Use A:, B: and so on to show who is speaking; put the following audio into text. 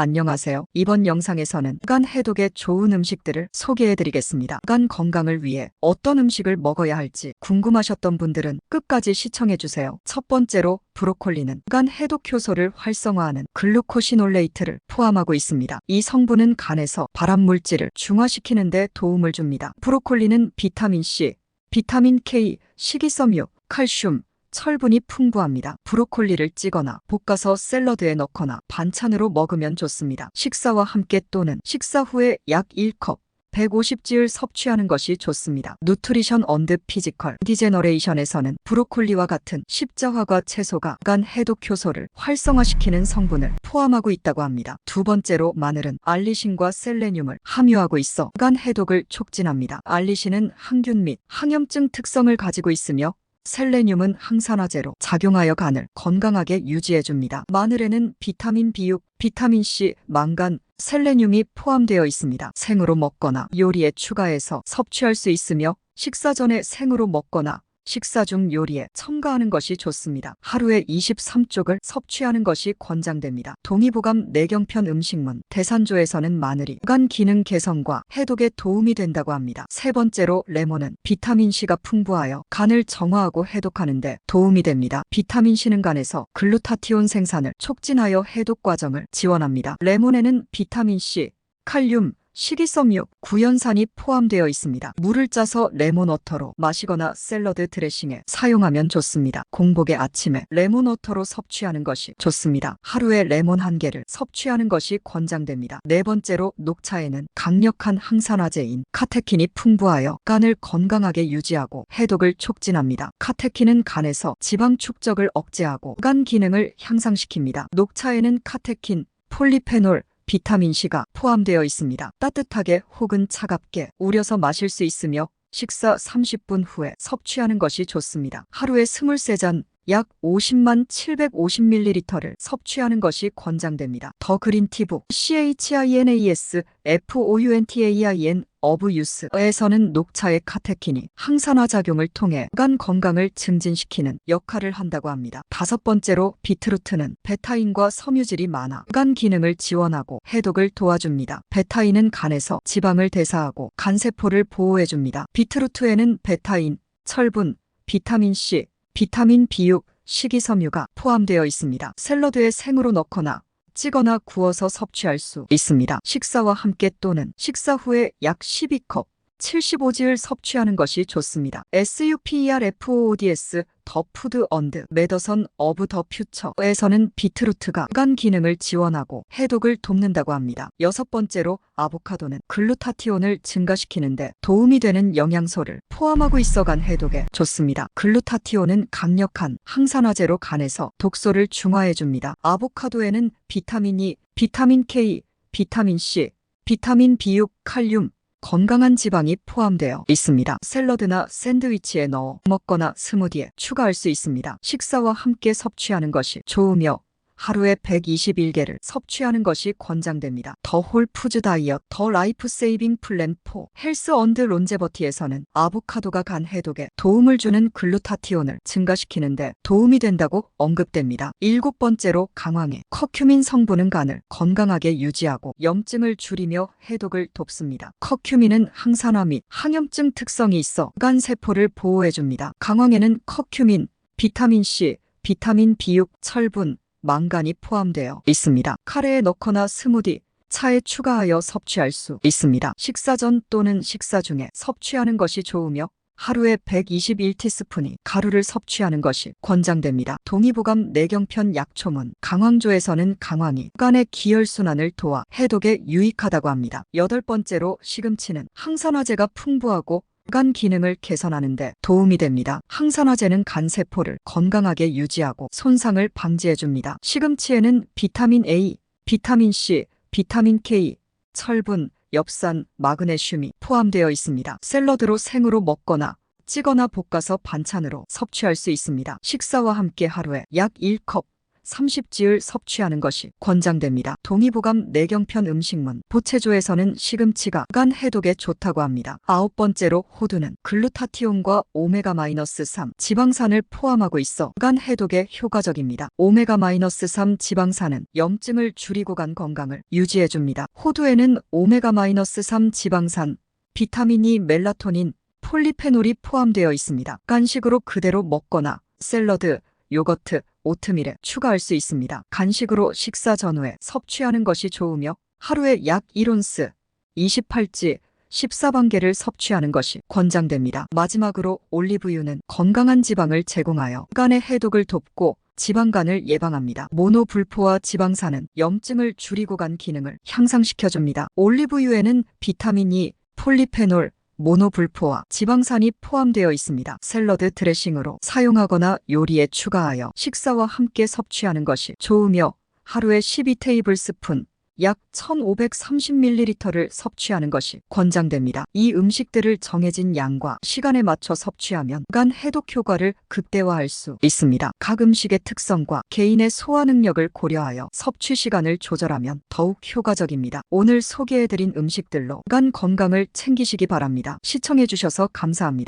A: 안녕하세요. 이번 영상에서는 간 해독에 좋은 음식들을 소개해드리겠습니다. 간 건강을 위해 어떤 음식을 먹어야 할지 궁금하셨던 분들은 끝까지 시청해주세요. 첫 번째로 브로콜리는 간 해독 효소를 활성화하는 글루코시놀레이트를 포함하고 있습니다. 이 성분은 간에서 발암 물질을 중화시키는 데 도움을 줍니다. 브로콜리는 비타민 C, 비타민 K, 식이섬유, 칼슘, 철분이 풍부합니다. 브로콜리를 찌거나 볶아서 샐러드에 넣거나 반찬으로 먹으면 좋습니다. 식사와 함께 또는 식사 후에 약 1컵 150지을 섭취하는 것이 좋습니다. 누트리션 언드 피지컬 디제너레이션에서는 브로콜리와 같은 십자화과 채소가 간 해독 효소를 활성화시키는 성분을 포함하고 있다고 합니다. 두 번째로 마늘은 알리신과 셀레늄을 함유하고 있어 간 해독을 촉진합니다. 알리신은 항균 및 항염증 특성을 가지고 있으며 셀레늄은 항산화제로 작용하여 간을 건강하게 유지해줍니다. 마늘에는 비타민 B6, 비타민 C, 망간, 셀레늄이 포함되어 있습니다. 생으로 먹거나 요리에 추가해서 섭취할 수 있으며 식사 전에 생으로 먹거나 식사 중 요리에 첨가하는 것이 좋습니다. 하루에 23쪽을 섭취하는 것이 권장됩니다. 동의보감 내경편 음식문 대산조에서는 마늘이 간 기능 개선과 해독에 도움이 된다고 합니다. 세 번째로 레몬은 비타민C가 풍부하여 간을 정화하고 해독하는 데 도움이 됩니다. 비타민C는 간에서 글루타티온 생산을 촉진하여 해독 과정을 지원합니다. 레몬에는 비타민C, 칼륨, 식이섬유, 구연산이 포함되어 있습니다. 물을 짜서 레몬워터로 마시거나 샐러드 드레싱에 사용하면 좋습니다. 공복에 아침에 레몬워터로 섭취하는 것이 좋습니다. 하루에 레몬 한 개를 섭취하는 것이 권장됩니다. 네 번째로 녹차에는 강력한 항산화제인 카테킨이 풍부하여 간을 건강하게 유지하고 해독을 촉진합니다. 카테킨은 간에서 지방 축적을 억제하고 간 기능을 향상시킵니다. 녹차에는 카테킨, 폴리페놀, 비타민C가 포함되어 있습니다. 따뜻하게 혹은 차갑게 우려서 마실 수 있으며 식사 30분 후에 섭취하는 것이 좋습니다. 하루에 23잔 약 50만 750ml를 섭취하는 것이 권장됩니다. 더 그린티북 CHINAS FOUNTAIN 어브유스에서는 녹차의 카테킨이 항산화 작용을 통해 간 건강을 증진시키는 역할을 한다고 합니다. 다섯 번째로 비트루트는 베타인과 섬유질이 많아 간 기능을 지원하고 해독을 도와줍니다. 베타인은 간에서 지방을 대사하고 간세포를 보호해줍니다. 비트루트에는 베타인, 철분, 비타민 C, 비타민 B6, 식이섬유가 포함되어 있습니다. 샐러드에 생으로 넣거나 찌거나 구워서 섭취할 수 있습니다. 식사와 함께 또는 식사 후에 약 12컵 75지를 섭취하는 것이 좋습니다. SUPERFOODS 더 푸드 언드 메더선 어브 더 퓨처에서는 비트루트가 간 기능을 지원하고 해독을 돕는다고 합니다. 여섯 번째로 아보카도는 글루타티온을 증가시키는데 도움이 되는 영양소를 포함하고 있어 간 해독에 좋습니다. 글루타티온은 강력한 항산화제로 간에서 독소를 중화해 줍니다. 아보카도에는 비타민이, 비타민 K, 비타민 C, 비타민 B6, 칼륨, 건강한 지방이 포함되어 있습니다. 샐러드나 샌드위치에 넣어 먹거나 스무디에 추가할 수 있습니다. 식사와 함께 섭취하는 것이 좋으며 하루에 121개를 섭취하는 것이 권장됩니다. 더 홀푸즈 다이어트, 더 라이프 세이빙 플랜 4, 헬스 언드 론제버티에서는 아보카도가 간 해독에 도움을 주는 글루타티온을 증가시키는데 도움이 된다고 언급됩니다. 일곱 번째로 강황의 커큐민 성분은 간을 건강하게 유지하고 염증을 줄이며 해독을 돕습니다. 커큐민은 항산화 및 항염증 특성이 있어 간 세포를 보호해줍니다. 강황에는 커큐민, 비타민 C, 비타민 B6, 철분, 망간이 포함되어 있습니다. 카레에 넣거나 스무디, 차에 추가하여 섭취할 수 있습니다. 식사 전 또는 식사 중에 섭취하는 것이 좋으며 하루에 121티스푼이 가루를 섭취하는 것이 권장됩니다. 동의보감 내경편 약초문 강황조에서는 강황이 간의 기혈순환을 도와 해독에 유익하다고 합니다. 여덟 번째로 시금치는 항산화제가 풍부하고 간 기능을 개선하는데 도움이 됩니다. 항산화제는 간 세포를 건강하게 유지하고 손상을 방지해줍니다. 시금치에는 비타민 A, 비타민 C, 비타민 K, 철분, 엽산, 마그네슘이 포함되어 있습니다. 샐러드로 생으로 먹거나 찌거나 볶아서 반찬으로 섭취할 수 있습니다. 식사와 함께 하루에 약 1컵 30지을 섭취하는 것이 권장됩니다. 동의보감 내경편 음식문 보체조에서는 시금치가 간 해독에 좋다고 합니다. 아홉 번째로 호두는 글루타티온과 오메가-3 지방산을 포함하고 있어 간 해독에 효과적입니다. 오메가-3 지방산은 염증을 줄이고 간 건강을 유지해줍니다. 호두에는 오메가-3 지방산, 비타민이 멜라토닌, 폴리페놀이 포함되어 있습니다. 간식으로 그대로 먹거나 샐러드, 요거트, 오트밀에 추가할 수 있습니다. 간식으로 식사 전후에 섭취하는 것이 좋으며 하루에 약 1온스, 28지, 14반개를 섭취하는 것이 권장됩니다. 마지막으로 올리브유는 건강한 지방을 제공하여 간의 해독을 돕고 지방간을 예방합니다. 모노불포화 지방산은 염증을 줄이고 간 기능을 향상시켜줍니다. 올리브유에는 비타민 E, 폴리페놀, 모노불포화 지방산이 포함되어 있습니다. 샐러드 드레싱으로 사용하거나 요리에 추가하여 식사와 함께 섭취하는 것이 좋으며 하루에 12테이블 스푼 약 1530ml를 섭취하는 것이 권장됩니다. 이 음식들을 정해진 양과 시간에 맞춰 섭취하면 간 해독 효과를 극대화할 수 있습니다. 각 음식의 특성과 개인의 소화 능력을 고려하여 섭취 시간을 조절하면 더욱 효과적입니다. 오늘 소개해드린 음식들로 간 건강을 챙기시기 바랍니다. 시청해주셔서 감사합니다.